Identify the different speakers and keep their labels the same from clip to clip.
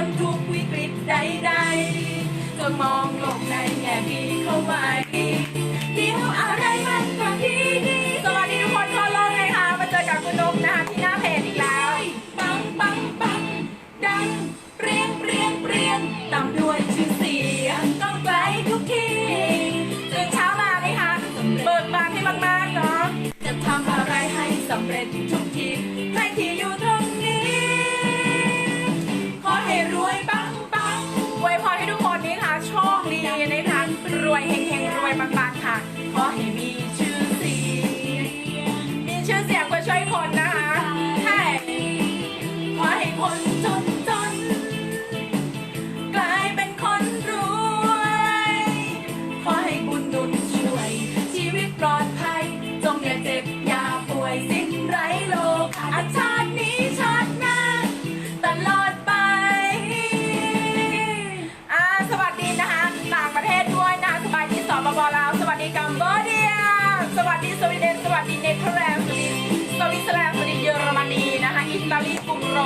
Speaker 1: พ้นทุกวิกฤตใดๆ จะมองโลกในแง่ดีเข้าไว้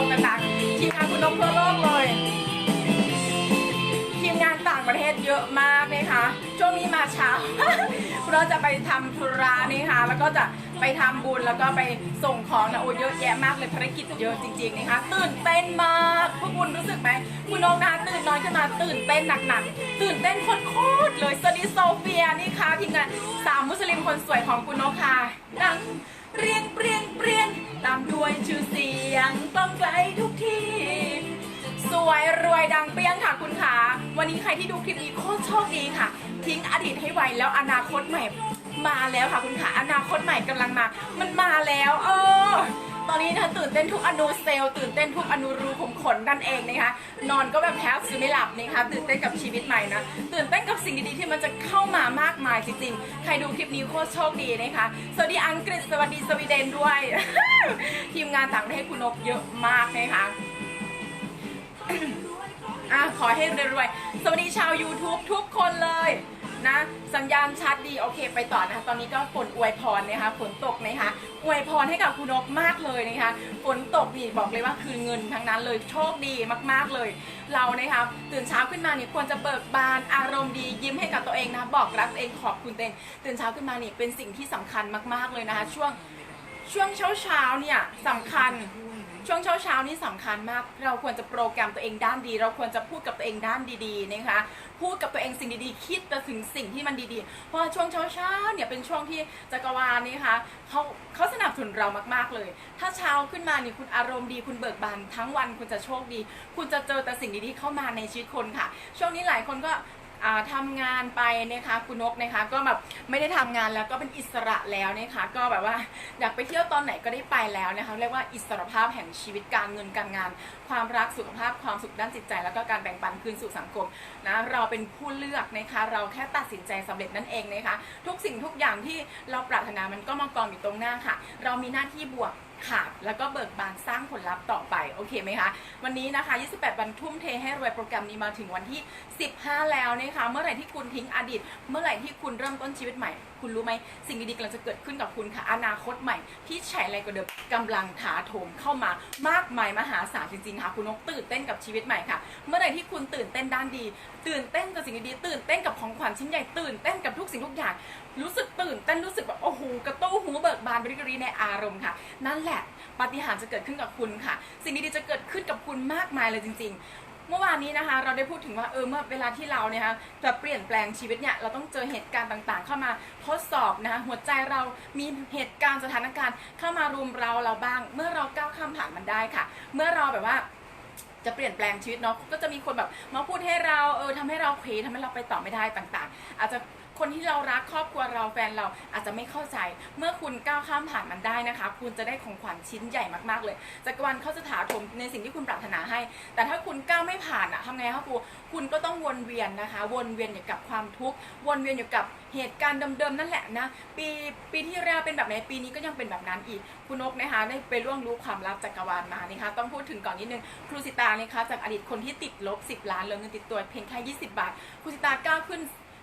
Speaker 1: งโรมต่างๆทีมงานคุณนกทั่วโลกเลย ทีมงานต่างประเทศเยอะมากนะคะ ช่วงนี้มาเช้า เราจะไปทำธุระนี่ค่ะแล้วก็จะไปทำบุญแล้วก็ไปส่งของนะโอ้เยอะแยะมากเลยภารกิจเยอะจริงๆนะคะตื่นเต้นมากพวกคุณรู้สึกไหมคุณนกนะตื่นนอนขึ้นมาตื่นเต้นหนักๆตื่นเต้นโคตรๆเลยสวัสดีโซเฟียนี่ค่ะทีมงานสาวมุสลิมคนสวยของคุณนกค่ะดัง เปรียงเปรียงเปรียงตามด้วยชื่อเสียงต้องไกลทุกที่ สวยรวยดังเปรี้ยงค่ะคุณขาวันนี้ใครที่ดูคลิปนี้โคตรโชคดีค่ะ ทิ้งอดีตให้ไวแล้วอนาคตใหม่ มาแล้วค่ะคุณขาอนาคตใหม่กำลังมา มันมาแล้ว เออ ตอนนี้นะคะตื่นเต้นทุกอนูเซลล์ตื่นเต้นทุกอนูรูขุมขนนั่นเองนะคะ นอนก็แบบแทบจะไม่หลับนะคะ ตื่นเต้นกับชีวิตใหม่นะ ตื่นเต้นกับสิ่งดีๆที่มันจะเข้ามามากมายจริงๆ ใครดูคลิปนี้โคตรโชคดีนะคะ สวัสดีอังกฤษ สวัสดีสวีเดนด้วย ทีมงานต่างประเทศคุณนกเยอะมากนะคะอะขอให้รวยๆ สวัสดีชาว YouTube ทุกคนเลย นะ สัญญาณชัดดีโอเค ไปต่อนะคะ ตอนนี้ก็ฝนอวยพรนะคะฝนตกนะคะอวยพรให้กับคุณนกมากเลยนะคะฝนตกนี่บอกเลยว่าคือเงินทั้งนั้นเลยโชคดีมากๆเลย เรานะคะตื่นเช้าขึ้นมานี่ควรจะเบิกบานอารมณ์ดียิ้มให้กับตัวเองนะบอกรักตัวเองขอบคุณตัวเองตื่นเช้าขึ้นมานี่เป็นสิ่งที่สำคัญมากๆเลยนะคะ ช่วงช่วงเช้าเช้าเนี่ยสำคัญช่วงเช้าเช้านี่สำคัญมาก เราควรจะโปรแกรมตัวเองด้านดี เราควรจะพูดกับตัวเองด้านดีๆนะคะ พูดกับตัวเองสิ่งดีๆ คิดแต่ถึงสิ่งที่มันดีๆ เพราะช่วงเช้าๆเนี่ยเป็นช่วงที่จักรวาลนี่คะเขาเขาสนับสนุนเรามากๆเลย ถ้าเช้าขึ้นมาเนี่ยคุณอารมณ์ดีคุณเบิกบานทั้งวันคุณจะโชคดี คุณจะเจอแต่สิ่งดีๆเข้ามาในชีวิตคนค่ะ ช่วงนี้หลายคนก็ อ่าทำงานไปนะคะคุณนกนะคะ ก็แบบไม่ได้ทำงานแล้วก็เป็นอิสระแล้วนะคะ ก็แบบว่าอยากไปเที่ยวตอนไหนก็ได้ไปแล้วนะคะ เรียกว่าอิสรภาพแห่งชีวิตการเงินการงาน ความรักสุขภาพความสุขด้านจิตใจ แล้วก็การแบ่งปันคืนสู่สังคมนะเราเป็นผู้เลือกนะคะ เราแค่ตัดสินใจสำเร็จนั่นเองนะคะ ทุกสิ่งทุกอย่างที่เราปรารถนามันก็มากองอยู่ตรงหน้าค่ะ เรามีหน้าที่บวกค่ะแล้วก็เบิกบานสร้างผลลัพธ์ต่อไป โอเคไหมคะ วันนี้นะคะ 28 วันทุ่มเทให้รวยโปรแกรมนี้มาถึงวันที่15 แล้วนะคะเมื่อไหร่ที่คุณทิ้งอดีต เมื่อไหร่ที่คุณเริ่มต้นชีวิตใหม่ คุณรู้ไหมสิ่งดีๆกำลังจะเกิดขึ้นกับคุณค่ะ อนาคตใหม่ที่ใช้อะไรกว่าเดิมกำลังถาโถมเข้ามามากมายมหาศาลจริงๆค่ะคุณนกตื่นเต้นกับชีวิตใหม่ค่ะ เมื่อไหร่ที่คุณตื่นเต้นด้านดี ตื่นเต้นกับสิ่งดีๆตื่นเต้นกับของขวัญชิ้นใหญ่ตื่นเต้นกับทุกสิ่งทุกอย่าง รู้สึกตื่นเต้นรู้สึกแบบโอ้โหกระตู้หูเบิกบานบริกรีในอารมณ์ค่ะ นั่นแหละปาฏิหาริย์จะเกิดขึ้นกับคุณค่ะ สิ่งดีๆจะเกิดขึ้นกับคุณมากมายเลยจริง ๆ เมื่อวานนี้นะคะเราได้พูดถึงว่าเออเมื่อเวลาที่เราเนี่ยคะจะเปลี่ยนแปลงชีวิตเนี่ยเราต้องเจอเหตุการณ์ต่างๆ เข้ามาทดสอบนะคะหัวใจเรามีเหตุการณ์สถานการณ์เข้ามารุมเราเราบ้าง เมื่อเราก้าวข้ามผ่านมันได้ค่ะ เมื่อเราแบบว่าจะเปลี่ยนแปลงชีวิตเนาะก็จะมีคนแบบมาพูดให้เราเออทำให้เราเควทำให้เราไปต่อไม่ได้ต่างๆ อาจจะ คนที่เรารักครอบครัวเราแฟนเราอาจจะไม่เข้าใจ เมื่อคุณก้าวข้ามผ่านมันได้นะคะ คุณจะได้ของขวัญชิ้นใหญ่มากๆเลยจักรวาลเขาจะถาโถมในสิ่งที่คุณปรารถนาให้ แต่ถ้าคุณก้าวไม่ผ่านอะทำไงคะครูคุณก็ต้องวนเวียนนะคะ วนเวียนอยู่กับความทุกข์วนเวียนอยู่กับเหตุการณ์เดิมๆนั่นแหละนะปีปีที่แล้วเป็นแบบไหนปีนี้ก็ยังเป็นแบบนั้นอีกคุณนกนะคะได้ไปล่วงรู้ความลับจักรวาลมานะคะต้องพูดถึงก่อนนิดนึงครูสิตานะคะจากอดีตคนที่ติดลบ 10 ล้านเหลือเงินติดตัวเพียงแค่ 20 บาทครูสิตาก้าวขึ้น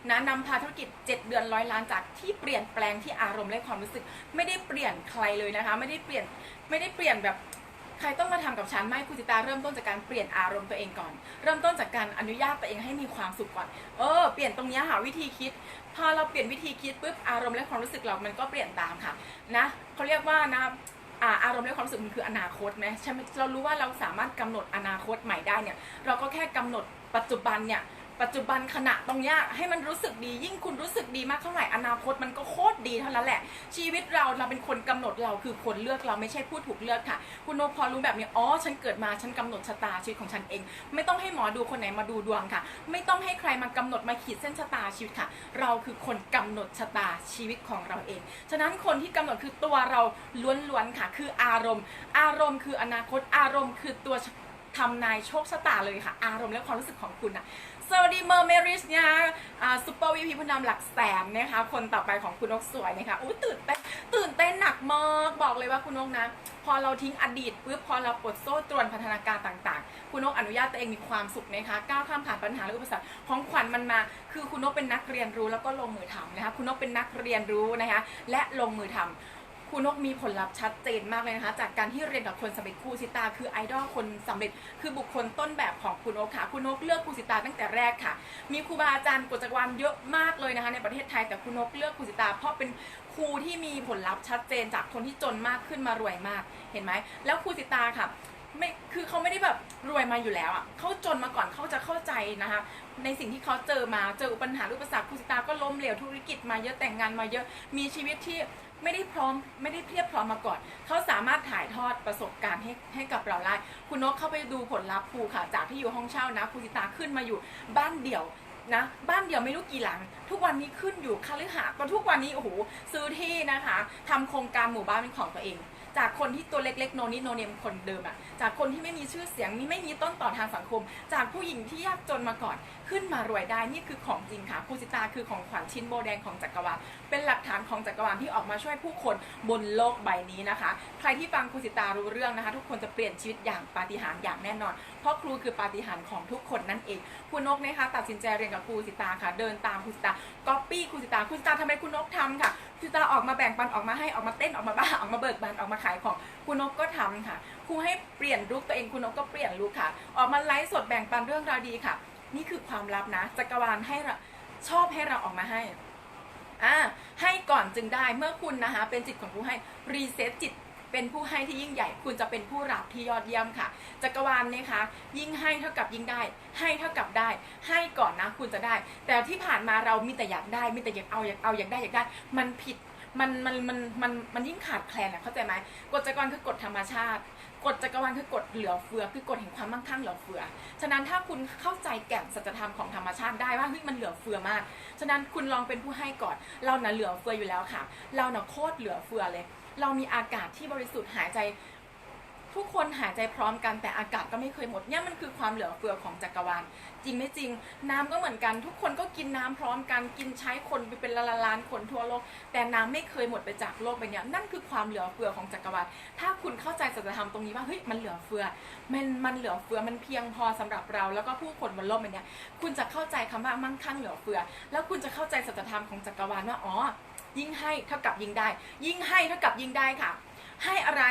Speaker 1: นะนำพาธุรกิจ 7 เดือนร้อยล้านจากที่เปลี่ยนแปลงที่อารมณ์และความรู้สึก ไม่ได้เปลี่ยนใครเลยนะคะ ไม่ได้เปลี่ยนไม่ได้เปลี่ยนแบบใครต้องมาทำกับฉันไม่คุณจิตาเริ่มต้นจากการเปลี่ยนอารมณ์ตัวเองก่อน เริ่มต้นจากการอนุญาตตัวเองให้มีความสุขก่อน เออ เปลี่ยนตรงนี้หาวิธีคิด พอเราเปลี่ยนวิธีคิดปุ๊บอารมณ์และความรู้สึกเรามันก็เปลี่ยนตามค่ะนะเขาเรียกว่านะอาอารมณ์และความรู้สึกมันคืออนาคตไหมใช่ไหมเรารู้ว่าเราสามารถกำหนดอนาคตใหม่ได้เนี่ย เราก็แค่กำหนดปัจจุบันเนี่ย ปัจจุบันขณะตรงเนี้ยให้มันรู้สึกดียิ่งคุณรู้สึกดีมากเท่าไหร่อนาคตมันก็โคตรดีเท่านั้นแหละ ชีวิตเราเราเป็นคนกำหนดเราคือคนเลือกเราไม่ใช่ผู้ถูกเลือกค่ะ คุณโนพอรู้แบบนี้อ๋อฉันเกิดมาฉันกำหนดชะตาชีวิตของฉันเอง ไม่ต้องให้หมอดูคนไหนมาดูดวงค่ะ ไม่ต้องให้ใครมากำหนดมาขีดเส้นชะตาชีวิตค่ะ เราคือคนกำหนดชะตาชีวิตของเราเอง ฉะนั้นคนที่กำหนดคือตัวเราล้วนๆค่ะ คืออารมณ์ อารมณ์คืออนาคตอารมณ์คือตัวทำนายโชคชะตาเลยค่ะ อารมณ์และความรู้สึกของคุณอะ สวัสดีเมอร์เมริสเนี่ยซูเปอร์วีพีผู้นำหลักแสนนะคะ คนต่อไปของคุณนกสวยนะคะอู้ตื่นเต้นตื่นเต้นหนักมากบอกเลยว่าคุณนกนะ พอเราทิ้งอดีตปุ๊บพอเราปลดโซ่ตรวนพัฒนาการต่างๆ คุณนกอนุญาตตัวเองมีความสุขนะคะก้าวข้ามผ่านปัญหาและอุปสรรคของขวัญมันมา คือคุณนกเป็นนักเรียนรู้แล้วก็ลงมือทำนะคะคุณนกเป็นนักเรียนรู้นะคะและลงมือทำ คุณนกมีผลลัพธ์ชัดเจนมากเลยนะคะ จากการที่เรียนกับคนสำเร็จครูสิตา คือไอดอลคนสำเร็จคือบุคคลต้นแบบของคุณนกค่ะคุณนกเลือกครูสิตาตั้งแต่แรกค่ะ มีครูบาอาจารย์กฎจักรวาลเยอะมากเลยนะคะ ในประเทศไทยแต่คุณนกเลือกครูสิตา เพราะเป็นครูที่มีผลลัพธ์ชัดเจนจากคนที่จนมากขึ้นมารวยมากเห็นไหมแล้วครูสิตาค่ะ ไม่คือเขาไม่ได้แบบรวยมาอยู่แล้วอะเขาจนมาก่อนเขาจะเข้าใจนะคะ ในสิ่งที่เขาเจอมาเจออุปญหาอุปสรรคคุณสิตาก็ล้มเหลวธุรกิจมาเยอะแต่งงานมาเยอะมีชีวิตที่ไม่ได้พร้อมไม่ได้เพียบพร้อมมาก่อน เขาสามารถถ่ายทอดประสบการณ์ให้ให้กับเราได้คุณนกเข้าไปดูผลลัพธ์ครูค่ะ จากที่อยู่ห้องเช่านะคุณสิตาขึ้นมาอยู่บ้านเดี่ยวนะบ้านเดียวไม่รู้กี่หลัง ทุกวันนี้ขึ้นอยู่คฤหาสน์ก็ทุกวันนี้โอ้โหซื้อที่นะคะทำโครงการหมู่บ้านเป็นของตัวเอง จากคนที่ตัวเล็กๆโนนิโนเนมคนเดิมอะจากคนที่ไม่มีชื่อเสียงนี่ไม่มีต้นต่อทางสังคม จากผู้หญิงที่ยากจนมาก่อนขึ้นมารวยได้นี่คือของจริงค่ะภูสิตาคือของขวัญชิ้นโบแดงของจักรวาลเป็นหลักฐานของจักรวาลที่ออกมาช่วยผู้คนบนโลกใบนี้นะคะ ใครที่ฟังภูสิตารู้เรื่องนะคะ ทุกคนจะเปลี่ยนชีวิตอย่างปาฏิหาริย์อย่างแน่นอน เพราะครูคือปาฏิหาริย์ของทุกคนนั่นเองคุณนกนะคะ ตัดสินใจเรียนกับครูสิตาค่ะ เดินตามครูสิตาก๊อปปี้ครูสิตาครูสิตาทำไมคุณนกทำค่ะ ครูสิตาออกมาแบ่งปันออกมาให้ออกมาเต้นออกมาบ้าออกมาเบิกบานออกมาขายของคุณนกก็ทำค่ะครูให้เปลี่ยนลุกตัวเองคุณนกก็เปลี่ยนลุกค่ะ ออกมาไลฟ์สดแบ่งปันเรื่องราวดีค่ะ นี่คือความลับนะจักรวาลให้เราชอบให้เราออกมาให้อ่าให้ก่อนจึงได้เมื่อคุณนะคะ เป็นจิตของผู้ให้รีเซ็ตจิต เป็นผู้ให้ที่ยิ่งใหญ่ คุณจะเป็นผู้รับที่ยอดเยี่ยมค่ะ จักรวาลเนี่ยคะ ยิ่งให้เท่ากับยิ่งได้ ให้เท่ากับได้ ให้ก่อนนะคุณจะได้ แต่ที่ผ่านมาเรามีแต่อยากได้ มีแต่อยากเอาอยากเอาอยากได้อยากได้ มันผิดมันมันมันมันมันยิ่งขาดแคลนอะเข้าใจไหมกฎจักรวาลคือกฎธรรมชาติกฎจักรวาลคือกฎเหลือเฟือคือกฎแห่งความมั่งคั่งเหลือเฟือ ฉะนั้นถ้าคุณเข้าใจแก่นสัจธรรมของธรรมชาติได้ว่าเฮ้ยมันเหลือเฟือมาก ฉะนั้นคุณลองเป็นผู้ให้ก่อน เราน่ะเหลือเฟืออยู่แล้วค่ะ เราน่ะโคตรเหลือเฟือเลย เรามีอากาศที่บริสุทธิ์หายใจ ทุกคนหายใจพร้อมกันแต่อากาศก็ไม่เคยหมดเนี่ยมันคือความเหลือเฟือของจักรวาลจริงไม่จริง น้ำก็เหมือนกัน ทุกคนก็กินน้ำพร้อมกันกินใช้คนไปเป็นล้านล้านๆคนทั่วโลก แต่น้ำไม่เคยหมดไปจากโลกใบเนี้ยนั่นคือความเหลือเฟือของจักรวาลถ้าคุณเข้าใจสัจธรรมตรงนี้ว่าเฮ้ยมันเหลือเฟือมันมันเหลือเฟือมันเพียงพอสำหรับเราแล้วก็ผู้คนบนโลกใบเนี้ยคุณจะเข้าใจคำว่ามั่งคั่งเหลือเฟือ แล้วคุณจะเข้าใจสัจธรรมของจักรวาลว่าอ๋อ ยิ่งให้เท่ากับยิ่งได้ ยิ่งให้เท่ากับยิ่งได้ค่ะ ให้อะไร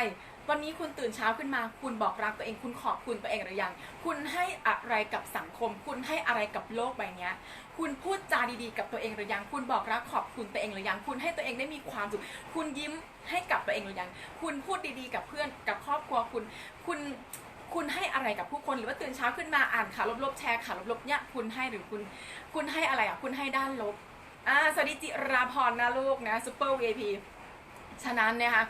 Speaker 1: วันนี้คุณตื่นเช้าขึ้นมาคุณบอกรักตัวเอง คุณขอบคุณตัวเองหรือยัง คุณให้อะไรกับสังคม คุณให้อะไรกับโลกใบเนี้ยคุณพูดจาดีๆกับตัวเองหรือยัง คุณบอกรักขอบคุณตัวเองหรือยัง คุณให้ตัวเองได้มีความสุข คุณยิ้มให้กับตัวเองหรือยัง คุณพูดดีๆกับเพื่อนกับครอบครัวคุณ คุณคุณให้อะไรกับผู้คนหรือว่าตื่นเช้าขึ้นมาอ่านข่าวลบๆแชร์ข่าวลบๆเนี่ยคุณให้หรือคุณ คุณให้อะไรอะคุณให้ด้านลบ อ่าสวัสดีจิราพรนะลูกนะซูเปอร์วีพีฉะนั้นนะคะ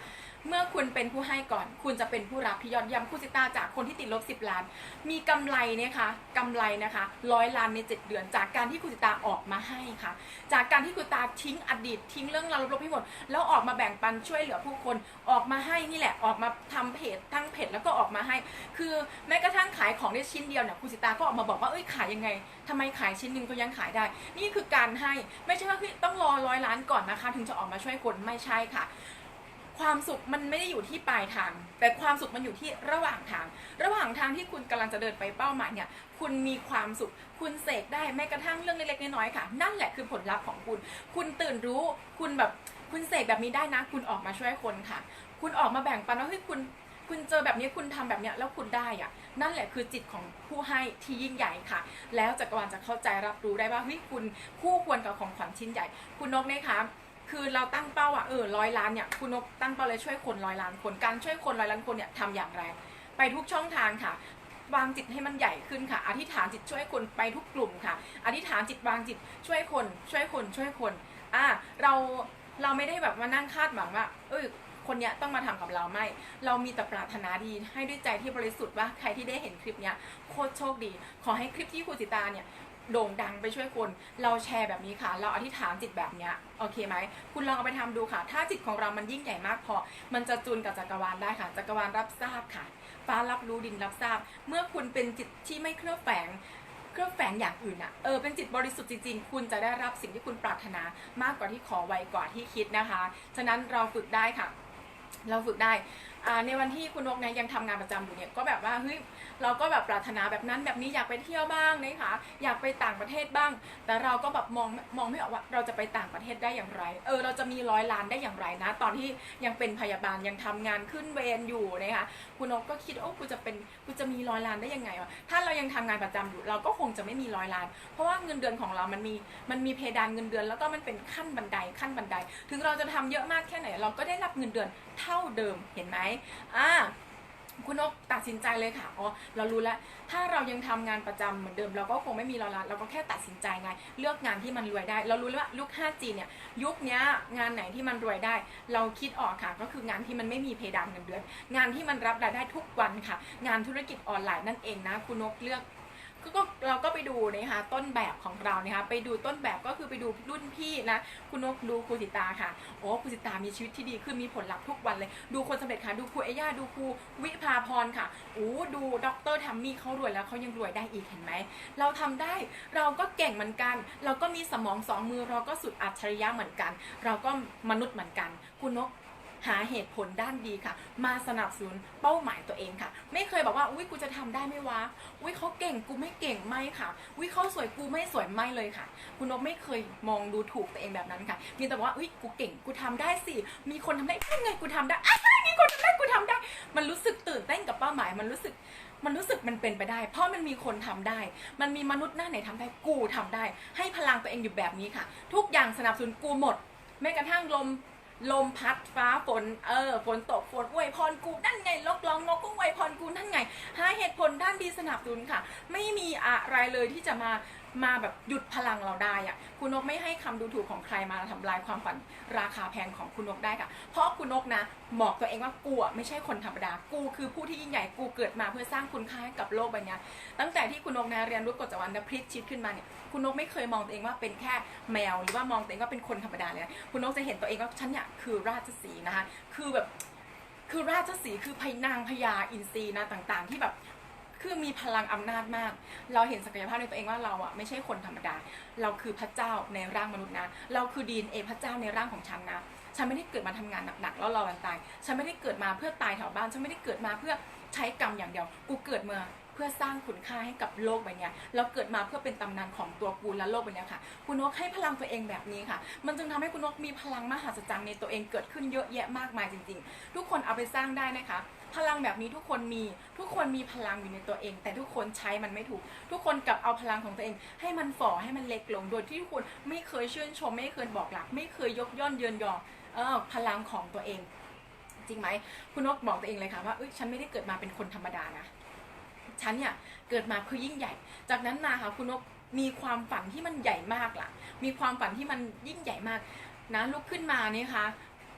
Speaker 1: เมื่อคุณเป็นผู้ให้ก่อน คุณจะเป็นผู้รับที่ยอดเยี่ยมคุณสิตาจากคนที่ติดลบ 10 ล้าน มีกำไรเนี่ยค่ะกำไรนะคะร้อยล้านใน 7 เดือน จากการที่คุณสิตาออกมาให้ค่ะ จากการที่คุณตาทิ้งอดีตทิ้งเรื่องราวลบๆให้หมด แล้วออกมาแบ่งปันช่วยเหลือผู้คนออกมาให้นี่แหละออกมาทำเพจตั้งเพจแล้วก็ออกมาให้ คือแม้กระทั่งขายของได้ชิ้นเดียวเนี่ยคุณสิตาก็ออกมาบอกว่าเอ้ยขายยังไงทำไมขายชิ้นหนึ่งก็ยังขายได้ นี่คือการให้ไม่ใช่ว่าต้องรอร้อยล้านก่อนนะคะ ถึงจะออกมาช่วยคนไม่ใช่ค่ะ ความสุขมันไม่ได้อยู่ที่ปลายทาง แต่ความสุขมันอยู่ที่ระหว่างทาง ระหว่างทางที่คุณกำลังจะเดินไปเป้าหมายเนี่ย คุณมีความสุข คุณเสกได้แม้กระทั่งเรื่องเล็กๆน้อยๆค่ะ นั่นแหละคือผลลัพธ์ของคุณ คุณตื่นรู้ คุณแบบ คุณเสกแบบนี้ได้นะ คุณออกมาช่วยคนค่ะ คุณออกมาแบ่งปันว่าเฮ้ยคุณ คุณเจอแบบนี้คุณทำแบบเนี้ยแล้วคุณได้อะนั่นแหละคือจิตของผู้ให้ที่ยิ่งใหญ่ค่ะ แล้วจักรวาลจะเข้าใจรับรู้ได้ว่าเฮ้ยคุณคู่ควรกับของขวัญชิ้นใหญ่ คุณนกเนี่ยคะ คือเราตั้งเป้าอะเออร้อยล้านเนี่ยคุณนกตั้งเป้าเลยช่วยคนร้อยล้านคนการช่วยคนร้อยล้านคนเนี่ยทำอย่างไร ไปทุกช่องทางค่ะ วางจิตให้มันใหญ่ขึ้นค่ะ อธิษฐานจิตช่วยคนไปทุกกลุ่มค่ะ อธิษฐานจิตวางจิตช่วยคน ช่วยคนช่วยคนอ่าเราเราไม่ได้แบบมานั่งคาดหวังว่า เออคนเนี้ยต้องมาทำกับเราไม่ เรามีแต่ปรารถนาดีให้ด้วยใจที่บริสุทธิ์ว่าใครที่ได้เห็นคลิปเนี้ยโคตรโชคดี ขอให้คลิปที่ครูสิตาเนี่ย โด่งดังไปช่วยคนเราแชร์แบบนี้ค่ะ เราอธิษฐานจิตแบบเนี้ยโอเคไหมคุณลองเอาไปทำดูค่ะ ถ้าจิตของเรามันยิ่งใหญ่มากพอ มันจะจูนกับจักรวาลได้ค่ะ จักรวาลรับทราบค่ะ ฟ้ารับรู้ดินรับทราบ เมื่อคุณเป็นจิตที่ไม่เคลือบแฝงเครืองแฝงอย่างอื่นอะเออ เป็นจิตบริสุทธิ์จริงๆ คุณจะได้รับสิ่งที่คุณปรารถนามากกว่าที่ขอไวกว่าที่คิดนะคะ ฉะนั้นเราฝึกได้ค่ะ เราฝึกได้ในวันที่คุณนกเนี่ยยังทำงานประจำอยู่เนี่ย ก็แบบว่า เฮ้ย เราก็แบบปรารถนาแบบนั้นแบบนี้อยากไปเที่ยวบ้างนะคะอยากไปต่างประเทศบ้าง แต่เราก็แบบมองมองไม่ออกว่าเราจะไปต่างประเทศได้อย่างไร เออเราจะมีร้อยล้านได้อย่างไรนะ ตอนที่ยังเป็นพยาบาลยังทำงานขึ้นเวรอยู่นะคะคุณนกก็คิดโอ้กูจะเป็นกูจะมีร้อยล้านได้ยังไงวะถ้าเรายังทำงานประจำอยู่เราก็คงจะไม่มีร้อยล้าน เพราะว่าเงินเดือนของเรามันมีมันมีเพดานเงินเดือนแล้วก็มันเป็นขั้นบันไดขั้นบันได ถึงเราจะทำเยอะมากแค่ไหน เราก็ได้รับเงินเดือนเท่าเดิมเห็นไหมอ่า คุณนกตัดสินใจเลยค่ะ อ๋อ เรารู้แล้ว ถ้าเรายังทำงานประจำเหมือนเดิม เราก็คงไม่มีเราละเราก็แค่ตัดสินใจไง เลือกงานที่มันรวยได้ เรารู้แล้วว่ายุค 5G เนี่ย ยุคนี้งานไหนที่มันรวยได้ เราคิดออกค่ะ ก็คืองานที่มันไม่มีเพดานเงินเดือน งานที่มันรับรายได้ทุกวันค่ะ งานธุรกิจออนไลน์นั่นเองนะ คุณนกเลือก ก็เราก็ไปดูนะคะต้นแบบของเรานะคะไปดูต้นแบบก็คือไปดูรุ่นพี่นะคุณนกดูครูสิตาค่ะโอ้ครูสิตามีชีวิตที่ดีขึ้นมีผลลัพธ์ทุกวันเลย ดูคนสำเร็จค่ะ ดูครูเอย่าดูครูวิภาพรค่ะโอ้ดูดรทัมมี่เขารวยแล้วเขายังรวยได้อีกเห็นไหมเราทำได้เราก็เก่งเหมือนกัน เราก็มีสมองสองมือเราก็สุดอัจฉริยะเหมือนกัน เราก็มนุษย์เหมือนกัน คุณนก หาเหตุผลด้านดีค่ะ มาสนับสนุนเป้าหมายตัวเองค่ะ ไม่เคยบอกว่าอุ้ยกูจะทำได้ไหมวะอุ้ยเขาเก่งกูไม่เก่งไม่ค่ะอุ้ยเขาสวยกูไม่สวยไม่เลยค่ะ คุณนกไม่เคยมองดูถูกตัวเองแบบนั้นค่ะ มีแต่ว่าอุ้ยกูเก่งกูทำได้สิมีคนทำได้ยังไงกูทำได้อะมีคนทำได้กูทำได้ มันรู้สึกตื่นเต้นกับเป้าหมายมันรู้สึกมันรู้สึกมันเป็นไปได้ เพราะมันมีคนทำได้ มันมีมนุษย์หน้าไหนทำได้ กูทำได้ ให้พลังตัวเองอยู่แบบนี้ค่ะ ทุกอย่างสนับสนุนกูหมด แม้กระทั่งลม ลมพัดฟ้าฝนเออฝนตกฝนอวยพรกูนั่นไงลกร้องนกก็อวยพรกูนั่นไงหาเหตุผลด้านดีสนับสนุนค่ะ ไม่มีอะไรเลยที่จะมา มาแบบหยุดพลังเราได้อะคุณนกไม่ให้คำดูถูกของใครมาทำลายความฝันราคาแพงของคุณนกได้ค่ะ เพราะคุณนกนะบอกตัวเองว่ากูอะไม่ใช่คนธรรมดา กูคือผู้ที่ยิ่งใหญ่ กูเกิดมาเพื่อสร้างคุณค่าให้กับโลกใบนี้ตั้งแต่ที่คุณนกนะเรียนรู้กฎจักรวาลและพลิกชีวิตขึ้นมาเนี่ย คุณนกไม่เคยมองตัวเองว่าเป็นแค่แมวหรือว่ามองตัวเองว่าเป็นคนธรรมดาเลย คุณนกจะเห็นตัวเองว่าฉันเนี่ยคือราชสีห์นะคะ คือแบบคือราชสีห์คือพนางพญาอินทรีนะต่างๆ ที่แบบ คือมีพลังอำนาจมาก เราเห็นศักยภาพในตัวเองว่าเราอะไม่ใช่คนธรรมดา เราคือพระเจ้าในร่างมนุษย์นะ เราคือดีเอพระเจ้าในร่างของฉันนะ ฉันไม่ได้เกิดมาทำงานหนักๆแล้วรอวันตาย ฉันไม่ได้เกิดมาเพื่อตายแถวบ้าน ฉันไม่ได้เกิดมาเพื่อใช้กรรมอย่างเดียว กูเกิดมาเพื่อสร้างคุณค่าให้กับโลกใบเนี้ยเราเกิดมาเพื่อเป็นตำนานของตัวกูและโลกใบเนี้ยค่ะ คุณนกให้พลังตัวเองแบบนี้ค่ะ มันจึงทำให้คุณนกมีพลังมหัศจรรย์ในตัวเองเกิดขึ้นเยอะแยะมากมายจริง ๆ ทุกคนเอาไปสร้างได้นะคะ พลังแบบนี้ทุกคนมีทุกคนมีพลังอยู่ในตัวเอง แต่ทุกคนใช้มันไม่ถูก ทุกคนกลับเอาพลังของตัวเอง ให้มันฝ่อให้มันเล็กลงโดยที่ทุกคนไม่เคยชื่นชม ไม่เคยบอกหลัก ไม่เคยยกย่อนเยินยอเออพลังของตัวเอง จริงไหมคุณนกบอกตัวเองเลยค่ะว่าเอ้ยฉันไม่ได้เกิดมาเป็นคนธรรมดานะฉันเนี่ยเกิดมาเพื่อยิ่งใหญ่ จากนั้นมาค่ะคุณนกมีความฝันที่มันใหญ่มากล่ะ มีความฝันที่มันยิ่งใหญ่มากนะลุกขึ้นมาเนี่ยค่ะ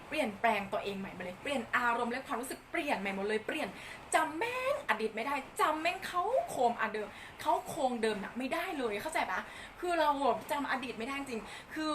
Speaker 1: เปลี่ยนแปลงตัวเองใหม่มาเลยเปลี่ยนอารมณ์และความรู้สึกเปลี่ยนใหม่หมดเลยเปลี่ยนจำแม่งอดีตไม่ได้จำแม่งเขาโคมอเดิมเขาโคงเดิมนะไม่ได้เลยเข้าใจปะคือเราจำอดีตไม่ได้จริงคือ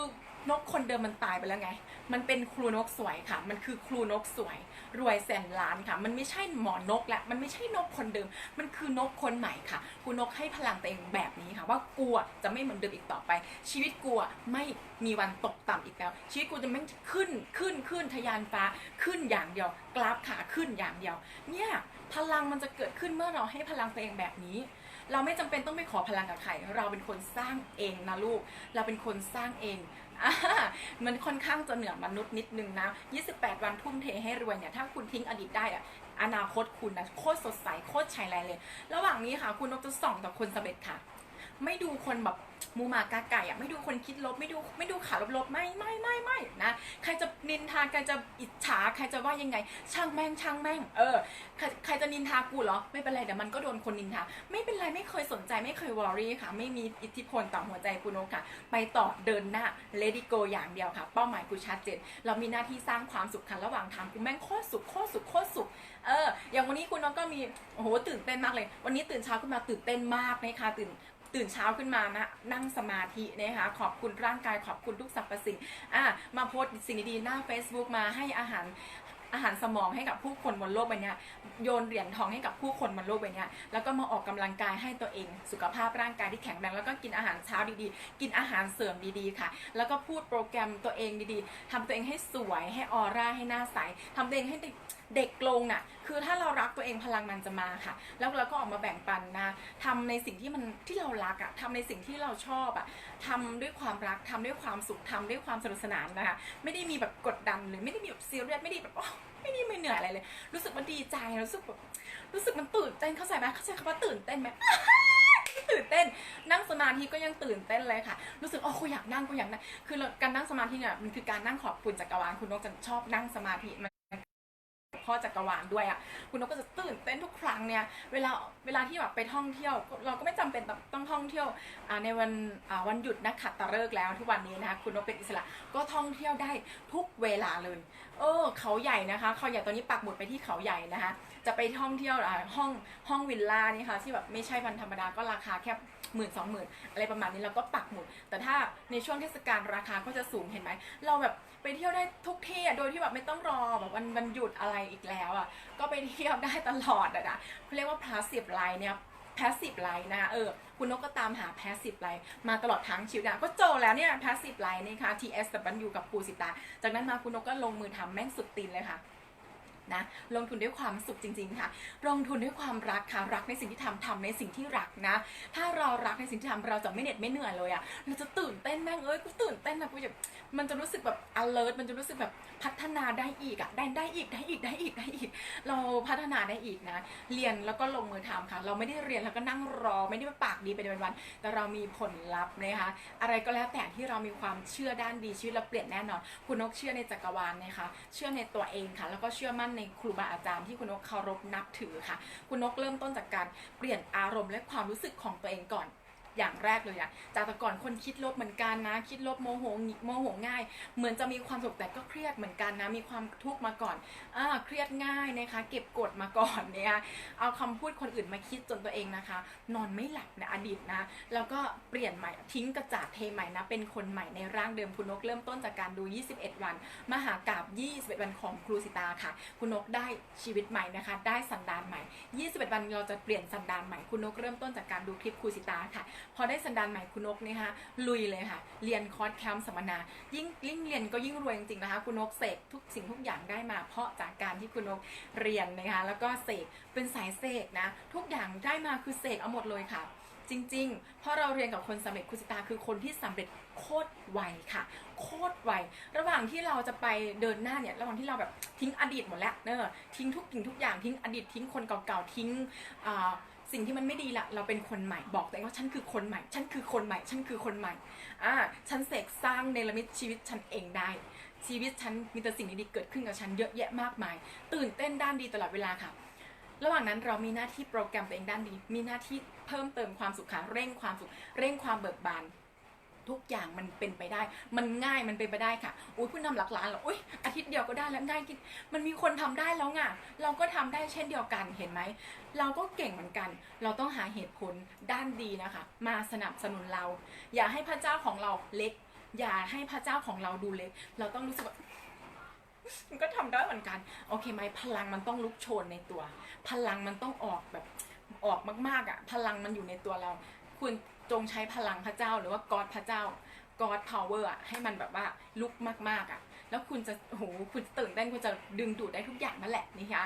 Speaker 1: นกคนเดิมมันตายไปแล้วไง มันเป็นครูนกสวยค่ะ มันคือครูนกสวย รวยแสนล้านค่ะ มันไม่ใช่หมอนกและมันไม่ใช่นกคนเดิม มันคือนกคนใหม่ค่ะครูนกให้พลังตัวเองแบบนี้ค่ะ ว่ากลัวจะไม่เหมือนเดิมอีกต่อไป ชีวิตกลัวไม่มีวันตกต่ำอีกแล้ว ชีวิตกูจะไม่ขึ้นขึ้นขึ้นทะยานฟ้าขึ้นอย่างเดียว กราฟขาขึ้นอย่างเดียว เนี่ยพลังมันจะเกิดขึ้นเมื่อเราให้พลังตัวเองแบบนี้ เราไม่จำเป็นต้องไปขอพลังกับใครเราเป็นคนสร้างเองนะลูก เราเป็นคนสร้างเอง มันค่อนข้างจะเหนือมนุษย์นิดนึงนะ 28 วันทุ่มเทให้รวยเนี่ย ถ้าคุณทิ้งอดีตได้อะอนาคตคุณนะโคตรสดใสโคตรชัยแรงเลย ระหว่างนี้ค่ะ คุณนกจะส่องต่อคนสำเร็จค่ะ ไม่ดูคนแบบ มูหมากาไก่อะไม่ดูคนคิดลบไม่ดูไม่ดูขาลบๆไม่ไม่ไม่ไม่นะใครจะนินทาใครจะอิจฉาใครจะว่ายังไง ช่างแม่งช่างแม่ง เออใครใครจะนินทากูเหรอไม่เป็นไรเดี๋ยวมันก็โดนคนนินทาไม่เป็นไรไม่เคยสนใจไม่เคยวอรี่ค่ะ ไม่มีอิทธิพลต่อหัวใจกูโนค่ะ ไปต่อเดินหน้า let it go อย่างเดียวค่ะ เป้าหมายกูชัดเจนเรามีหน้าที่สร้างความสุขค่ะระหว่างทางกูแม่งโคตรสุขโคตรสุขโคตรสุขเอออย่างวันนี้คุณน้องก็มีโอ้โหตื่นเต้นมากเลย วันนี้ตื่นเช้าขึ้นมาตื่นเต้นมากนะคะตื่น ตื่นเช้าขึ้นมานะนั่งสมาธินะคะขอบคุณร่างกายขอบคุณทุกสรรพสิ่งอะมาโพสสิ่งดีๆหน้า Facebook มาให้อาหาร อาหารสมองให้กับผู้คนบนโลกใบนี้โยนเหรียญทองให้กับผู้คนบนโลกใบนี้แล้วก็มาออกกำลังกายให้ตัวเอง สุขภาพร่างกายที่แข็งแรงแล้วก็กินอาหารเช้าดีๆ กินอาหารเสริมดีๆค่ะ แล้วก็พูดโปรแกรมตัวเองดีๆทำตัวเองให้สวยให้ออร่าให้หน้าใสทำตัวเองให้เด็กเด็กลงน่ะ คือถ้าเรารักตัวเองพลังมันจะมาค่ะ แล้วเราก็ออกมาแบ่งปันนะทำในสิ่งที่มันที่เรารักอะทำในสิ่งที่เราชอบอะทำด้วยความรักทำด้วยความสุขทำด้วยความสนุกสนานนะคะ ไม่ได้มีแบบกดดันหรือไม่ได้มีแบบซีเรียสไม่ได้แบบ ไม่ได้ไม่เหนื่อยอะไรเลย รู้สึกว่าดีใจรู้สึกแบบรู้สึกมันตื่นเต้นเข้าใจไหมเข้าใจคำว่าตื่นเต้นไหมตื่นเต้น นั่งสมาธิก็ยังตื่นเต้นเลยค่ะ รู้สึกอ๋อกูอยากนั่งกูอยากนั่งคือการนั่งสมาธิเนี่ยมันคือการนั่งขอบคุณจักรวาลคุณนกจะชอบนั่งสมาธิมัน พ่อจักรวาลด้วยอะคุณนกก็จะตื่นเต้นทุกครั้งเนี่ยเวลาเวลาที่แบบไปท่องเที่ยว เราก็ไม่จำเป็นต้องต้องท่องเที่ยวในวันวันหยุดนักขัตฤกษ์แล้วทุกวันนี้นะคะคุณนกเป็นอิสระก็ท่องเที่ยวได้ทุกเวลาเลย เออเขาใหญ่นะคะเขาใหญ่ตอนนี้ปักหมุดไปที่เขาใหญ่นะคะจะไปท่องเที่ยวห้องห้องวิลล่านี่ค่ะที่แบบไม่ใช่วันธรรมดาก็ราคาแค่ หมื่นสองหมื่นอะไรประมาณนี้เราก็ปักหมุด แต่ถ้าในช่วงเทศกาลราคาก็จะสูงเห็นไหม เราแบบไปเที่ยวได้ทุกที่อะโดยที่แบบไม่ต้องรอแบบวันวันหยุดอะไรอีกแล้วอะก็ไปเที่ยวได้ตลอดอะนะเขาเรียกว่า passive life เนี่ย passive life นะเออคุณนกก็ตามหา passive life มาตลอดทั้งชีวิตนะก็โจแล้วเนี่ย passive life นี่ค่ะ TS แต่บันอยู่กับครูสิตา จากนั้นมาคุณนกก็ลงมือทำแม่งสุดตีนเลยค่ะ นะลงทุนด้วยความสุขจริง ๆ ค่ะ ลงทุนด้วยความรักค่ะรักในสิ่งที่ทำทำในสิ่งที่รักนะ ถ้าเรารักในสิ่งที่ทำเราจะไม่เหน็ดไม่เหนื่อยเลยอะเราจะตื่นเต้นแม่งเอ้ยกูตื่นเต้นนะกูแบบมันจะรู้สึกแบบ alert มันจะรู้สึกแบบพัฒนาได้อีกอะได้ได้อีกได้อีกได้อีกได้อีก เราพัฒนาได้อีกนะ เรียนแล้วก็ลงมือทำค่ะ เราไม่ได้เรียนแล้วก็นั่งรอไม่ได้มาปากดีไปวันๆแต่เรามีผลลัพธ์นะคะอะไรก็แล้วแต่ที่เรามีความเชื่อด้านดีชีวิตเราเปลี่ยนแน่นอน คุณนกเชื่อในจักรวาลนะคะเชื่อในตัวเองค่ะ แล้วก็เชื่อมั่นในครูบาอาจารย์ที่คุณนกเคารพนับถือค่ะ คุณนกเริ่มต้นจากการเปลี่ยนอารมณ์และความรู้สึกของตัวเองก่อน อย่างแรกเลยอะจากแต่ก่อนคนคิดลบเหมือนกันนะ คิดลบโมโหงิโมโหง่าย เหมือนจะมีความสุขแต่ก็เครียดเหมือนกันนะ มีความทุกข์มาก่อนอ่าเครียดง่ายนะคะ เก็บกดมาก่อนเนี่ยเอาคำพูดคนอื่นมาคิดจนตัวเองนะคะ นอนไม่หลับในอดีตนะ แล้วก็เปลี่ยนใหม่ทิ้งกระจาดเทใหม่นะ เป็นคนใหม่ในร่างเดิมคุณนกเริ่มต้นจากการดู 21 วัน มหากราบ21 วันของครูสิตาค่ะ คุณนกได้ชีวิตใหม่นะคะ ได้สันดานใหม่ 21 วันเราจะเปลี่ยนสันดานใหม่ คุณนกเริ่มต้นจากการดูคลิปครูสิตาค่ะพอได้สันดานใหม่คุณนกเนี่ยค่ะลุยเลยค่ะ เรียนคอร์สแคมป์สัมมนา ยิ่งยิ่งเรียนก็ยิ่งรวยจริงๆนะคะ คุณนกเสกทุกสิ่งทุกอย่างได้มา เพราะจากการที่คุณนกเรียนนะคะแล้วก็เสกเป็นสายเสกนะ ทุกอย่างได้มาคือเสกเอาหมดเลยค่ะจริงๆ เพราะเราเรียนกับคนสำเร็จคุณสิตาคือคนที่สำเร็จโคตรไวค่ะ โคตรไว ระหว่างที่เราจะไปเดินหน้าเนี่ย ระหว่างที่เราแบบทิ้งอดีตหมดแล้วเนอะทิ้งทุกสิ่งทุกอย่างทิ้งอดีตทิ้งคนเก่าๆทิ้งอ่า สิ่งที่มันไม่ดีละเราเป็นคนใหม่บอกตัวเองว่าฉันคือคนใหม่ ฉันคือคนใหม่ ฉันคือคนใหม่อ่าฉันเสกสร้างเนรมิตชีวิตฉันเองได้ ชีวิตฉันมีแต่สิ่งดีๆเกิดขึ้นกับฉันเยอะแยะมากมาย ตื่นเต้นด้านดีตลอดเวลาค่ะ ระหว่างนั้นเรามีหน้าที่โปรแกรมตัวเองด้านดี มีหน้าที่เพิ่มเติมความสุขค่ะเร่งความสุข เร่งความเบิกบาน ทุกอย่างมันเป็นไปได้ มันง่ายมันเป็นไปได้ค่ะอุ้ยผู้นำหลักล้านเหรออุ้ยอาทิตย์เดียวก็ได้แล้วง่ายกินมันมีคนทำได้แล้วไงเราก็ทำได้เช่นเดียวกันเห็นไหมเราก็เก่งเหมือนกัน เราต้องหาเหตุผลด้านดีนะคะ มาสนับสนุนเรา อย่าให้พระเจ้าของเราเล็ก อย่าให้พระเจ้าของเราดูเล็ก เราต้องรู้สึกว่ามันก็ทำได้เหมือนกัน โอเคไหมพลังมันต้องลุกโชนในตัว พลังมันต้องออกแบบออกมากๆอะ่ะ พลังมันอยู่ในตัวเรา คุณ จงใช้พลังพระเจ้าหรือว่ากอดพระเจ้า God power อะให้มันแบบว่าลุกมากๆอะ แล้วคุณจะโหคุณจะตื่นเต้นคุณจะดึงดูดได้ทุกอย่างนั่นแหละนี่คะ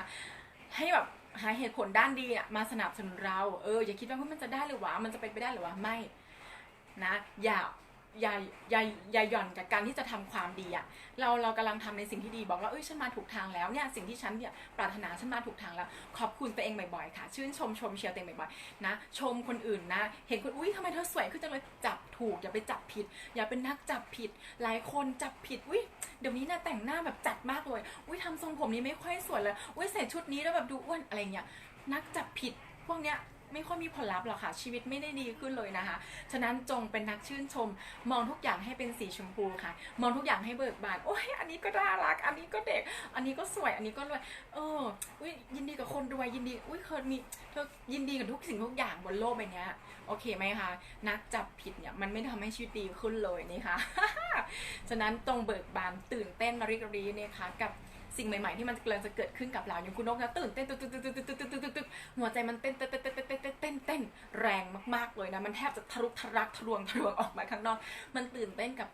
Speaker 1: ให้แบบหาเหตุผลด้านดีอะมาสนับสนุนเรา เอออย่าคิดว่ามันจะได้หรือวะมันจะเป็นไปได้หรือวะไม่นะอย่า อย่าอย่าอย่าหย่อนกับการที่จะทำความดีอะเราเรากำลังทำในสิ่งที่ดีบอกว่าเอ้ยฉันมาถูกทางแล้วเนี่ยสิ่งที่ฉันเนี่ยปรารถนาฉันมาถูกทางแล้ว ขอบคุณตัวเองบ่อยๆค่ะ ชื่นชมชมเชียร์ตัวเองบ่อยๆนะชมคนอื่นนะ เห็นคนอุ้ยทำไมเธอสวยขึ้นจังเลยจับถูกอย่าไปจับผิด อย่าเป็นนักจับผิด หลายคนจับผิดอุ้ยเดี๋ยวนี้นะแต่งหน้าแบบจัดมากเลยอุ้ยทำทรงผมนี้ไม่ค่อยสวยเลยอุ้ยใส่ชุดนี้แล้วแบบดูอ้วนอะไรเงี้ยนักจับผิดพวกเนี้ย ไม่ค่อยมีผลลัพธ์หรอกค่ะ ชีวิตไม่ได้ดีขึ้นเลยนะคะ ฉะนั้นจงเป็นนักชื่นชม มองทุกอย่างให้เป็นสีชมพูค่ะ มองทุกอย่างให้เบิกบาน โอ้ยอันนี้ก็น่ารัก อันนี้ก็เด็ก อันนี้ก็สวย อันนี้ก็รวย เอออุ้ยยินดีกับคนรวย ยินดี อุ้ยเคยมีเธอยินดีกับทุกสิ่งทุกอย่างบนโลกใบนี้โอเคไหมคะ นักจับผิดเนี่ยมันไม่ทำให้ชีวิตดีขึ้นเลยนี่ค่ะ ฉะนั้นตรงเบิกบานตื่นเต้นระริกระรีนะคะกับ สิ่งใหม่ๆที่มันกำลังจะเกิดขึ้นกับเราอย่างคุณนกนะตื่นเต้นตึ๊ดตึ๊ดตึ๊ดตึ๊ดตึ๊ดตึ๊ดตึ๊ดตึ๊ดหัวใจมันเต้นเต้นเต้นเต้นเต้นเต้นเต้นเต้นแรงมากๆเลยนะมันแทบจะทะลุทะลักทะลวงทะลวงออกมาข้างนอก มันตื่นเต้นกับ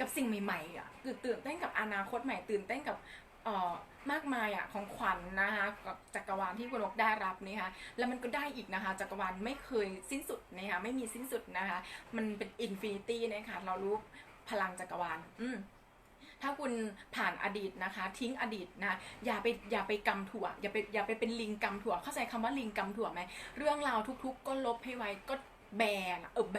Speaker 1: กับสิ่งใหม่ๆอะตื่นตื่นเต้นกับอนาคตใหม่ตื่นเต้นกับเอ่อมากมายอะของขวัญนะคะกับจักรวาลที่คุณนกได้รับนะคะแล้วมันก็ได้อีกนะคะจักรวาลไม่เคยสิ้นสุดนะคะไม่มีสิ้นสุดนะคะ มันเป็นอินฟินิตี้นะคะเรารู้พลังจักรวาล อืม ถ้าคุณผ่านอดีตนะคะ ทิ้งอดีตนะอย่าไปอย่าไปกำถั่วอย่าไปอย่าไปเป็นลิงกำถั่ว เข้าใจคำว่าลิงกำถั่วไหมเรื่องราวทุก ๆ ก็ลบให้ไว้ก็ แบ่เออแบ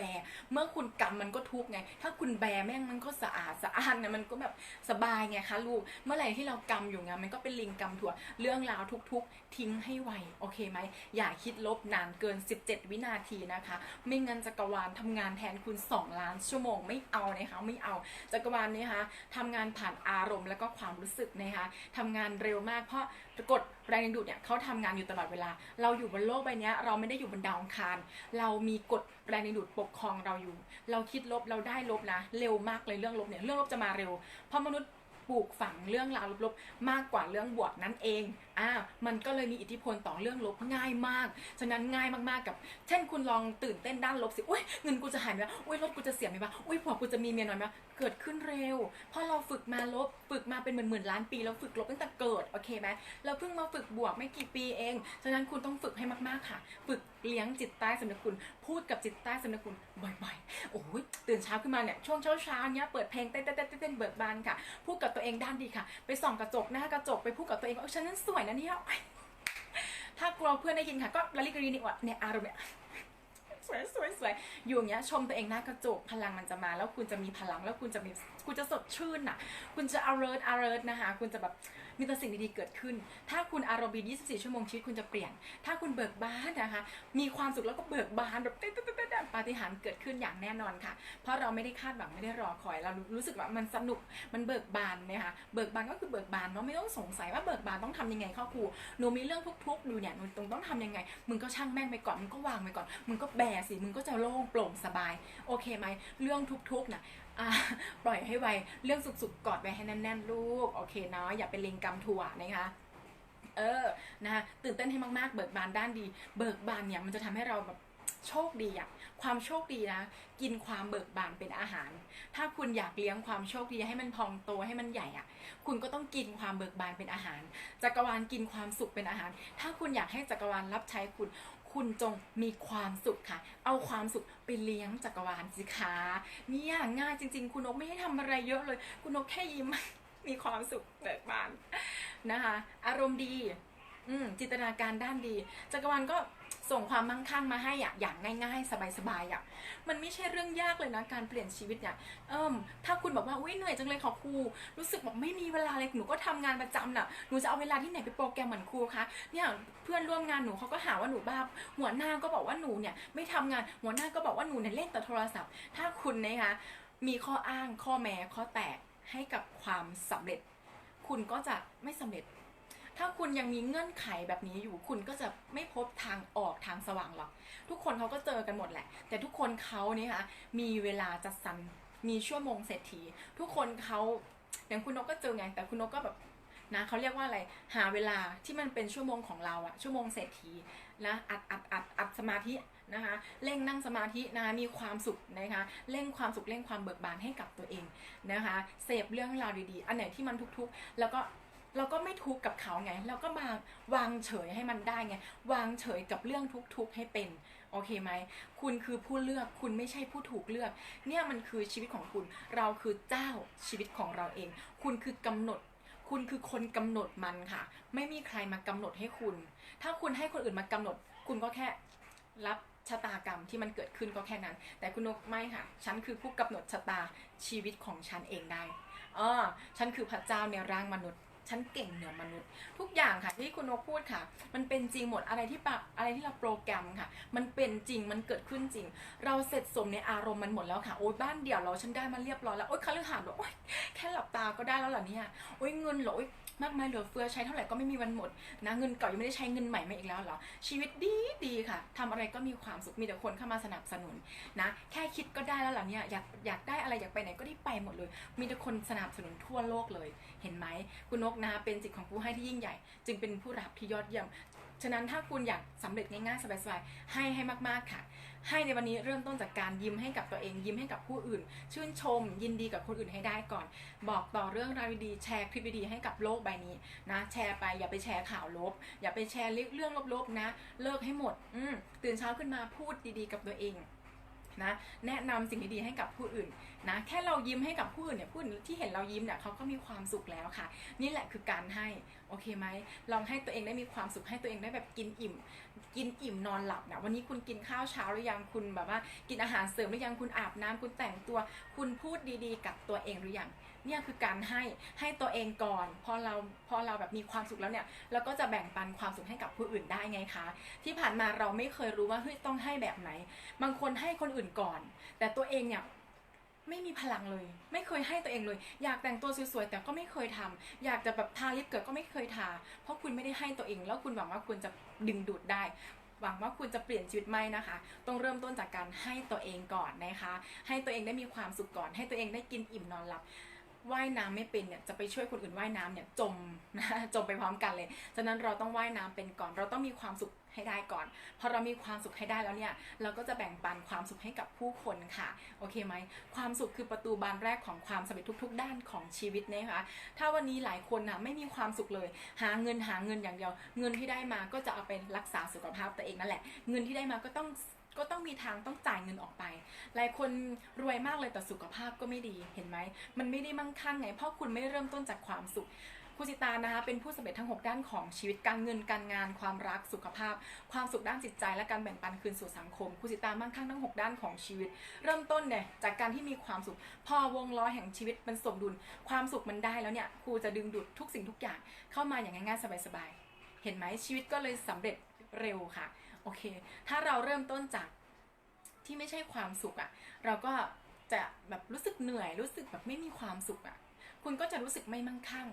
Speaker 1: เมื่อคุณกำมันก็ทุกไง ถ้าคุณแบแม่งมันก็สะอาดสะอานนะมันก็แบบสบายไงคะลูก เมื่อไหร่ที่เรากำอยู่ไงมันก็เป็นลิงกำถั่ว เรื่องราวทุกๆ ทิ้งให้ไวโอเคไหมอย่าคิดลบนานเกิน 17 วินาทีนะคะ ไม่งั้นจักรวาลทำงานแทนคุณ 2 ล้านชั่วโมงไม่เอานะคะไม่เอาจักรวาลนี้คะทำงานผ่านอารมณ์แล้วก็ความรู้สึกนะคะทำงานเร็วมากเพราะกฎแรงดึงดูดเนี่ยเขาทำงานอยู่ตลอดเวลา เราอยู่บนโลกใบนี้เราไม่ได้อยู่บนดาวอังคาร เรามีกฎแรงดึงดูดปกครองเราอยู่ เราคิดลบเราได้ลบนะ เร็วมากเลยเรื่องลบเนี่ยเรื่องลบจะมาเร็ว เพราะมนุษย์ปลูกฝังเรื่องราวลบๆมากกว่าเรื่องบวกนั่นเองอ่ามันก็เลยมีอิทธิพลต่อเรื่องลบง่ายมาก ฉะนั้นง่ายมากๆกับ เช่นคุณลองตื่นเต้นด้านลบสิ อุ้ยเงินกูจะหายไหมวะอุ้ยรถกูจะเสียไหมวะ อุ้ยผัวกูจะมีเมียน้อยไหมวะ เกิดขึ้นเร็ว เพราะเราฝึกมาลบ ฝึกมาเป็นหมื่นหมื่นๆล้านปีเราฝึกลบตั้งแต่เกิด โอเคไหมเราเพิ่งมาฝึกบวกไม่กี่ปีเอง ฉะนั้นคุณต้องฝึกให้มากๆค่ะ ฝึกเลี้ยงจิตใต้สำนึกคุณ พูดกับจิตใต้สำนึกคุณบ่อยๆ โอ้ยตื่นเช้าขึ้นมาเนี่ย ช่วงเช้าๆเนี้ยเปิดเพลงเต้นเต้นเต้นเต้นเบิกบานค่ะ พูดกับตัวเองด้านดีค่ะ ไปส่องกระจกหน้ากระจกไปพูดกับตัวเองว่าฉันนั้นสวยนะเนี่ย ถ้ากลัวเพื่อนได้ยินค่ะ ก็ละลิกรีนี่ว่าเนี่ยอารมณ์เนี่ยสวยสวยสวยอยู่อย่างเงี้ยชมตัวเองหน้ากระจกพลังมันจะมา แล้วคุณจะมีพลังแล้วคุณจะมีคุณจะสดชื่นน่ะ คุณจะ alert alert นะคะ คุณจะแบบ มีแต่สิ่งดีๆเกิดขึ้น ถ้าคุณอารมณ์ดี24 ชั่วโมงชีวิตคุณจะเปลี่ยน ถ้าคุณเบิกบานนะคะ มีความสุขแล้วก็เบิกบานแบบเต้นๆๆๆปาฏิหาริย์เกิดขึ้นอย่างแน่นอนค่ะ เพราะเราไม่ได้คาดหวังไม่ได้รอคอยเรารู้สึกว่ามันสนุกมันเบิกบานนะคะเบิกบานก็คือเบิกบานเนาะไม่ต้องสงสัยว่าเบิกบานต้องทำยังไงข้าครูหนูมีเรื่องทุกข์ๆดูเนี่ยหนูต้องต้องทำยังไง มึงก็ช่างแม่งไปก่อนมึงก็วางไปก่อนมึงก็แบสิมึงก็จะโล่งโปร่งสบายโอเคไหมเรื่องทุกๆน่ะอ่า ปล่อยให้ไวเรื่องสุขๆกอดไว้ให้แน่นๆ ลูก โอเคเนาะอย่าเป็นลิงกำถั่วนะคะเออนะคะตื่นเต้นให้มากๆ เบิกบานด้านดี เบิกบานเนี่ยมันจะทำให้เราแบบโชคดีอะความโชคดีนะ กินความเบิกบานเป็นอาหาร ถ้าคุณอยากเลี้ยงความโชคดีให้มันพองโตให้มันใหญ่อะคุณก็ต้องกินความเบิกบานเป็นอาหาร จักรวาลกินความสุขเป็นอาหาร ถ้าคุณอยากให้จักรวาลรับใช้คุณ คุณจงมีความสุขค่ะ เอาความสุขไปเลี้ยงจักรวาลสิคะเนี่ยง่ายจริง ๆ คุณนกไม่ได้ทำอะไรเยอะเลย คุณนกแค่ยิ้มมีความสุขเบิกบานนะคะ อารมณ์ดี อืมจินตนาการด้านดี จักรวาลก็ ส่งความมั่งคั่งมาให้อะอย่างง่าย ๆ สบายๆอะมันไม่ใช่เรื่องยากเลยนะการเปลี่ยนชีวิตเนี่ยเอิมถ้าคุณบอกว่าอุ้ยเหนื่อยจังเลยขอครูรู้สึกแบบไม่มีเวลาเลยหนูก็ทำงานประจำน่ะหนูจะเอาเวลาที่ไหนไปโปรแกรมเหมือนครูคะเนี่ยเพื่อนร่วมงานหนูเขาก็หาว่าหนูบ้าหัวหน้าก็บอกว่าหนูเนี่ยไม่ทำงานหัวหน้าก็บอกว่าหนูเนี่ยเล่นแต่โทรศัพท์ ถ้าคุณนะคะมีข้ออ้างข้อแม้ข้อแตกให้กับความสำเร็จ คุณก็จะไม่สำเร็จ ถ้าคุณยังมีเงื่อนไขแบบนี้อยู่ คุณก็จะไม่พบทางออกทางสว่างหรอก ทุกคนเขาก็เจอกันหมดแหละ แต่ทุกคนเขานี่ค่ะมีเวลาจัดสรรมีชั่วโมงเศรษฐี ทุกคนเขาอย่างคุณนกก็เจอไง แต่คุณนกก็แบบนะเขาเรียกว่าอะไรหาเวลาที่มันเป็นชั่วโมงของเราอะชั่วโมงเศรษฐีนะอัดอัดอัดอัดสมาธินะคะเร่งนั่งสมาธินะคะมีความสุขนะคะเร่งความสุขเร่งความเบิกบานให้กับตัวเองนะคะเสพเรื่องราวดีๆ อันไหนที่มันทุกๆ แล้วก็ เราก็ไม่ทุกข์กับเขาไง เราก็มาวางเฉยให้มันได้ไง วางเฉยกับเรื่องทุกข์ๆให้เป็น โอเคไหม คุณคือผู้เลือก คุณไม่ใช่ผู้ถูกเลือก เนี่ยมันคือชีวิตของคุณ เราคือเจ้าชีวิตของเราเอง คุณคือกำหนด คุณคือคนกำหนดมันค่ะ ไม่มีใครมากำหนดให้คุณ ถ้าคุณให้คนอื่นมากำหนด คุณก็แค่รับชะตากรรมที่มันเกิดขึ้นก็แค่นั้น แต่คุณนกไม่ค่ะ ฉันคือผู้กำหนดชะตาชีวิตของฉันเองได้ เออ ฉันคือพระเจ้าในร่างมนุษย์ ฉันเก่งเหนือมนุษย์ ทุกอย่างค่ะที่คุณนกพูดค่ะ มันเป็นจริงหมดอะไรที่ปะอะไรที่เราโปรแกรมค่ะ มันเป็นจริงมันเกิดขึ้นจริง เราเสร็จสมในอารมณ์มันหมดแล้วค่ะโอ๊ยบ้านเดี่ยวเราฉันได้มาเรียบร้อยแล้วโอ๊ยคฤหาสน์เหรอโอ๊ยแค่หลับตาก็ได้แล้วเหรอเนี่ยโอ๊ยเงินเหรอโอ๊ย มากมายเหลือเฟือใช้เท่าไหร่ก็ไม่มีวันหมดนะเงินเก่ายังไม่ได้ใช้เงินใหม่มาอีกแล้วเหรอชีวิตดีดีค่ะทำอะไรก็มีความสุขมีแต่คนเข้ามาสนับสนุนนะแค่คิดก็ได้แล้วเหรอเนี่ยอยากอยากได้อะไรอยากไปไหนก็ได้ไปหมดเลย มีแต่คนสนับสนุนทั่วโลกเลย เห็นไหมคุณนกนะคะเป็นจิตของผู้ให้ที่ยิ่งใหญ่ จึงเป็นผู้รับที่ยอดเยี่ยมฉะนั้นถ้าคุณอยากสำเร็จง่ายๆสบายๆให้ให้มากๆค่ะ ให้ในวันนี้เริ่มต้นจากการยิ้มให้กับตัวเอง ยิ้มให้กับผู้อื่น ชื่นชม ยินดีกับคนอื่นให้ได้ก่อน บอกต่อเรื่องราวดีแชร์คลิปดีให้กับโลกใบนี้นะ แชร์ไปอย่าไปแชร์ข่าวลบ อย่าไปแชร์เรื่องลบๆนะ เลิกให้หมด อืมตื่นเช้าขึ้นมาพูดดีๆ กับตัวเองนะแนะนำสิ่งดีๆให้กับผู้อื่น นะแค่เรายิ้มให้กับผู้อื่นเนี่ยผู้อื่นที่เห็นเรายิ้มเนี่ยเขาก็มีความสุขแล้วค่ะ นี่แหละคือการให้โอเคไหมลองให้ตัวเองได้มีความสุขให้ตัวเองได้แบบกินอิ่ม กินอิ่มนอนหลับนะวันนี้คุณกินข้าวเช้าหรือยังคุณแบบว่า กินอาหารเสริมหรือยังคุณอาบน้ำคุณแต่งตัว คุณพูดดีๆ กับตัวเองหรือยังเนี่ยคือการให้ให้ตัวเองก่อนพอเราพอเราแบบมีความสุขแล้วเนี่ยเราก็จะแบ่งปันความสุขให้กับผู้อื่นได้ไงคะที่ผ่านมาเราไม่เคยรู้ว่าเฮ้ยต้องให้แบบไหน บางคนให้คนอื่นก่อน แต่ตัวเองเนี่ย ไม่มีพลังเลย ไม่เคยให้ตัวเองเลย อยากแต่งตัวสวยๆแต่ก็ไม่เคยทำอยากจะแบบทาลิปเกิดก็ไม่เคยทา เพราะคุณไม่ได้ให้ตัวเอง แล้วคุณหวังว่าคุณจะดึงดูดได้หวังว่าคุณจะเปลี่ยนชีวิตไหมนะคะ ต้องเริ่มต้นจากการให้ตัวเองก่อนนะคะ ให้ตัวเองได้มีความสุขก่อน ให้ตัวเองได้กินอิ่มนอนหลับ ว่ายน้ำไม่เป็นเนี่ย จะไปช่วยคนอื่นว่ายน้ำเนี่ยจมนะจมไปพร้อมกันเลย ฉะนั้นเราต้องว่ายน้ำเป็นก่อน เราต้องมีความสุข ให้ได้ก่อนพอเรามีความสุขให้ได้แล้วเนี่ย เราก็จะแบ่งปันความสุขให้กับผู้คนค่ะ โอเคไหม ความสุขคือประตูบานแรกของความสำเร็จทุก ๆ ด้านของชีวิตนะคะถ้าวันนี้หลายคนนะไม่มีความสุขเลย หาเงินหาเงินอย่างเดียว เงินที่ได้มาก็จะเอาไปรักษาสุขภาพตัวเองนั่นแหละ เงินที่ได้มาก็ต้องก็ต้องมีทางต้องจ่ายเงินออกไป หลายคนรวยมากเลยแต่สุขภาพก็ไม่ดีเห็นไหม มันไม่ได้มั่งคั่งไง เพราะคุณไม่เริ่มต้นจากความสุข คุณสิตานะคะเป็นผู้สำเร็จทั้ง 6 ด้านของชีวิตการเงินการงาน ความรักสุขภาพ ความสุขด้านจิตใจ และการแบ่งปันคืนสู่สังคมคุณสิตามั่งคั่งทั้ง 6 ด้านของชีวิต เริ่มต้นเนี่ยจากการที่มีความสุข พอวงล้อแห่งชีวิตมันสมดุล ความสุขมันได้แล้วเนี่ยครูจะดึงดูดทุกสิ่งทุกอย่างเข้ามาอย่างง่ายๆสบายๆเห็นไหมชีวิตก็เลยสำเร็จเร็วค่ะโอเค ถ้าเราเริ่มต้นจากที่ไม่ใช่ความสุขอะ่ะ เราก็จะแบบรู้สึกเหนื่อย รู้สึกแบบไม่มีความสุขอะ่ะ คุณก็จะรู้สึกไม่มั่งคั่ง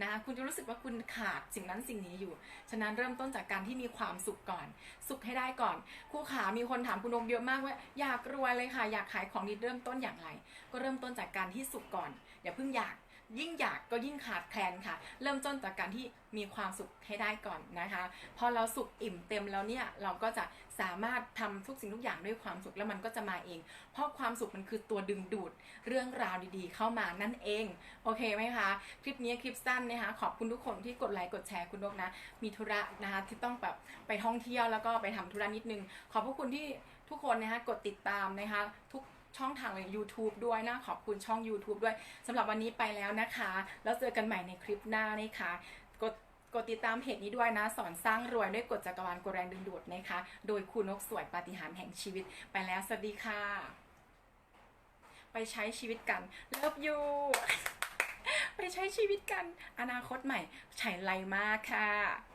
Speaker 1: นะคุณจะรู้สึกว่าคุณขาดสิ่งนั้นสิ่งนี้อยู่ ฉะนั้นเริ่มต้นจากการที่มีความสุขก่อน สุขให้ได้ก่อนครูขามีคนถามคุณนกเยอะมากว่าอยากรวยเลยค่ะ อยากขายของดีเริ่มต้นอย่างไร ก็เริ่มต้นจากการที่สุขก่อน อย่าเพิ่งอยาก ยิ่งอยากก็ยิ่งขาดแคลนค่ะ เริ่มต้นจากการที่มีความสุขให้ได้ก่อนนะคะ พอเราสุขอิ่มเต็มแล้วเนี่ยเราก็จะสามารถทำทุกสิ่งทุกอย่างด้วยความสุขแล้วมันก็จะมาเอง เพราะความสุขมันคือตัวดึงดูดเรื่องราวดีๆ เข้ามานั่นเอง โอเคไหมคะ คลิปนี้คลิปสั้นนะคะ ขอบคุณทุกคนที่กดไลค์กดแชร์คุณนกนะ มีธุระนะคะที่ต้องแบบไปท่องเที่ยวแล้วก็ไปทำธุระนิดนึง ขอบพระคุณที่ทุกคนนะคะกดติดตามนะคะทุก ช่องทางเลย YouTube ด้วยนะขอบคุณช่อง YouTube ด้วยสำหรับวันนี้ไปแล้วนะคะ แล้วเจอกันใหม่ในคลิปหน้านะคะกดกดติดตามเพจนี้ด้วยนะ สอนสร้างรวยด้วยกฎจักรวาลกฎแรงดึงดูดนะคะ โดยคุณนกสวยปาฏิหาริย์แห่งชีวิตไปแล้วสวัสดีค่ะ ไปใช้ชีวิตกันเลิฟยูไปใช้ชีวิตกัน อนาคตใหม่ไฉไลมากค่ะ